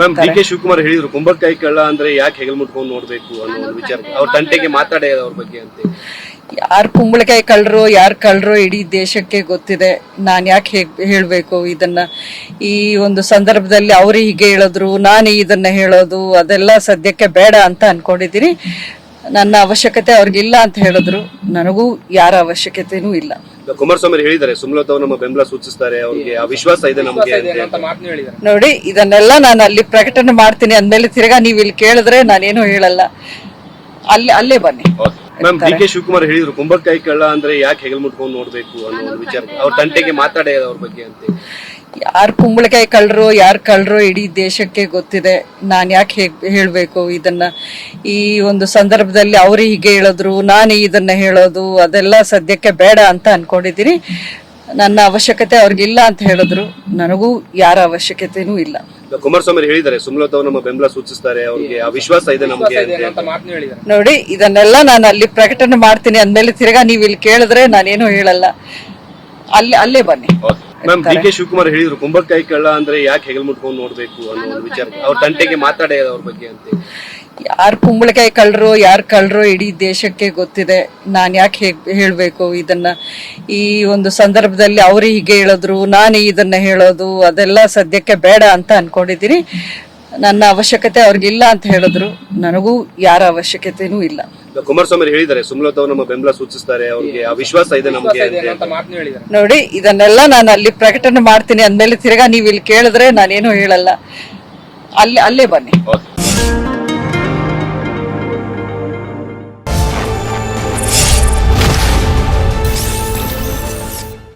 Ma'am D K Shivakumar ಹೇಳಿದ್ರು ಕುಂಬಳಕಾಯಿ ಕಳ್ಳ ಅಂದ್ರೆ ಯಾಕೆ ಹೆಗಲ್ ಮುಟ್ಕೊಂಡು ನೋಡ್ಬೇಕು ಅನ್ನೋ ಒಂದು ವಿಚಾರ. ಅವ್ರ ತಂಟೆಗೆ ಮಾತಾಡೇ ಅವ್ರ ಬಗ್ಗೆ ಅಂತ ಯಾರು ಕುಂಬಳಕಾಯಿ ಕಳ್ಳರು ಯಾರು ಕಳ್ಳರು ಇಡೀ ದೇಶಕ್ಕೆ ಗೊತ್ತಿದೆ. ನಾನು ಯಾಕೆ ಹೇಳಬೇಕು ಇದನ್ನ? ಈ ಒಂದು ಸಂದರ್ಭದಲ್ಲಿ ಅವರು ಹೀಗೆ ಹೇಳಿದ್ರು ನಾನು ಇದನ್ನ ಹೇಳೋದು ಅದೆಲ್ಲ ಸದ್ಯಕ್ಕೆ ಬೇಡ ಅಂತ ಅನ್ಕೊಂಡಿದ್ದೀನಿ. ನನ್ನ ಅವಶ್ಯಕತೆ ಅವ್ರಿಗಿಲ್ಲ ಅಂತ ಹೇಳಿದ್ರು. ನನಗೂ ಯಾರ ಅವಶ್ಯಕತೆನೂ ಇಲ್ಲ. ಕುಮಾರಸ್ವಾಮಿ ಹೇಳಿದ್ದಾರೆ ಸುಮಲತಾ ಅವ್ರು ನಮ್ಮ ಬೆಂಬಲ ಸೂಚಿಸ್ತಾರೆ ಅವ್ರಿಗೆ ಆ ವಿಶ್ವಾಸ ಇದೆ ನಮಗೆ ಅಂತ ನೋಡಿ ಇದನ್ನೆಲ್ಲ ನಾನು ಅಲ್ಲಿ ಪ್ರಕಟಣೆ ಮಾಡ್ತೀನಿ ಅಂದ್ಮೇಲೆ ತಿರ್ಗಾ ನೀವು ಇಲ್ಲಿ ಕೇಳಿದ್ರೆ ನಾನೇನು ಹೇಳಲ್ಲ. ಅಲ್ಲಿ ಅಲ್ಲೇ ಬನ್ನಿ. ಮ್ಯಾಮ್ ಡಿ ಕೆ ಶಿವಕುಮಾರ್ ಹೇಳಿದ್ರು ಕುಂಬಳಕಾಯಿ ಕಳ್ಳ ಅಂದ್ರೆ ಯಾಕೆ ಹೆಗಲ್ ಮುಟ್ಕೊಂಡು ನೋಡ್ಬೇಕು ಅನ್ನೋ ಒಂದು ವಿಚಾರ. ಅವ್ರ ತಂಟೆಗೆ ಮಾತಾಡೇ ಅವ್ರ ಬಗ್ಗೆ ಅಂತ ಯಾರು ಕುಂಬಳಕಾಯಿ ಕಳ್ರು ಯಾರು ಕಳ್ರು ಇಡೀ ದೇಶಕ್ಕೆ ಗೊತ್ತಿದೆ. ನಾನು ಯಾಕೆ ಹೇಳಬೇಕು ಇದನ್ನ? ಈ ಒಂದು ಸಂದರ್ಭದಲ್ಲಿ ಅವರು ಹೀಗೆ ಹೇಳಿದ್ರು ನಾನು ಇದನ್ನ ಹೇಳೋದು ಅದೆಲ್ಲ ಸದ್ಯಕ್ಕೆ ಬೇಡ ಅಂತ ಅಂದ್ಕೊಂಡಿದ್ದೀನಿ ನನ್ನ ಅವಶ್ಯಕತೆ ಅವ್ರಿಗಿಲ್ಲ ಅಂತ ಹೇಳಿದ್ರು. ನನಗೂ ಯಾರ ಅವಶ್ಯಕತೆನೂ ಇಲ್ಲ. ಕುಮಾರಸ್ವಾಮಿ ಹೇಳಿದ್ದಾರೆ ಸುಮಲತಾ ನಮ್ಮ ಬೆಂಬಲ ಸೂಚಿಸ್ತಾರೆ ಅವ್ರಿಗೆ ಆ ವಿಶ್ವಾಸ ಇದೆ ನಮಗೆ ಅಂತ ನೋಡಿ ಇದನ್ನೆಲ್ಲ ನಾನು ಅಲ್ಲಿ ಪ್ರಕಟಣೆ ಮಾಡ್ತೀನಿ ಅಂದ್ಮೇಲೆ ತಿರ್ಗಾ ನೀವು ಇಲ್ಲಿ ಕೇಳಿದ್ರೆ ನಾನೇನು ಹೇಳಲ್ಲ. ಅಲ್ಲಿ ಅಲ್ಲೇ ಬನ್ನಿ. ಮ್ಯಾಮ್ ಡಿ ಕೆ ಶಿವಕುಮಾರ್ ಹೇಳಿದ್ರು ಕುಂಬಳಕಾಯಿ ಕಳ್ಳ ಅಂದ್ರೆ ಯಾಕೆ ಹೆಗಲ್ ಮುಟ್ಕೊಂಡು ನೋಡ್ಬೇಕು ಅನ್ನೋ ಒಂದು ವಿಚಾರ. ಅವ್ರ ತಂಟೆಗೆ ಮಾತಾಡೇ ಅವ್ರ ಬಗ್ಗೆ ಅಂತ ಯಾರು ಕುಂಬಳಕಾಯಿ ಕಳ್ರು ಯಾರು ಕಳ್ರು ಇಡೀ ದೇಶಕ್ಕೆ ಗೊತ್ತಿದೆ. ನಾನು ಯಾಕೆ ಹೇಳಬೇಕು ಇದನ್ನ? ಈ ಒಂದು ಸಂದರ್ಭದಲ್ಲಿ ಅವರು ಹೀಗೆ ಹೇಳಿದ್ರು ನಾನು ಇದನ್ನ ಹೇಳೋದು ಅದೆಲ್ಲ ಸದ್ಯಕ್ಕೆ ಬೇಡ ಅಂತ ಅನ್ಕೊಂಡಿದ್ದೀನಿ ನನ್ನ ಅವಶ್ಯಕತೆ ಅವ್ರಿಗಿಲ್ಲ ಅಂತ ಹೇಳಿದ್ರು. ನನಗೂ ಯಾರ ಅವಶ್ಯಕತೆನೂ ಇಲ್ಲ. ಕುಮಾರಸ್ವಾಮಿ ಹೇಳಿದ್ದಾರೆ ಸುಮಲತಾ ಅವರು ನಮ್ಮ ಬೆಂಬಲ ಸೂಚಿಸ್ತಾರೆ ಅವ್ರಿಗೆ ಆ ವಿಶ್ವಾಸ ಇದೆ ನಮಗೆ ಅಂತ. ನೋಡಿ ಇದನ್ನೆಲ್ಲ ನಾನು ಅಲ್ಲಿ ಪ್ರಕಟಣೆ ಮಾಡ್ತೀನಿ ಅಂದ್ಮೇಲೆ ತಿರ್ಗಾ ನೀವು ಇಲ್ಲಿ ಕೇಳಿದ್ರೆ ನಾನೇನು ಹೇಳಲ್ಲ. ಅಲ್ಲಿ ಅಲ್ಲೇ ಬನ್ನಿ.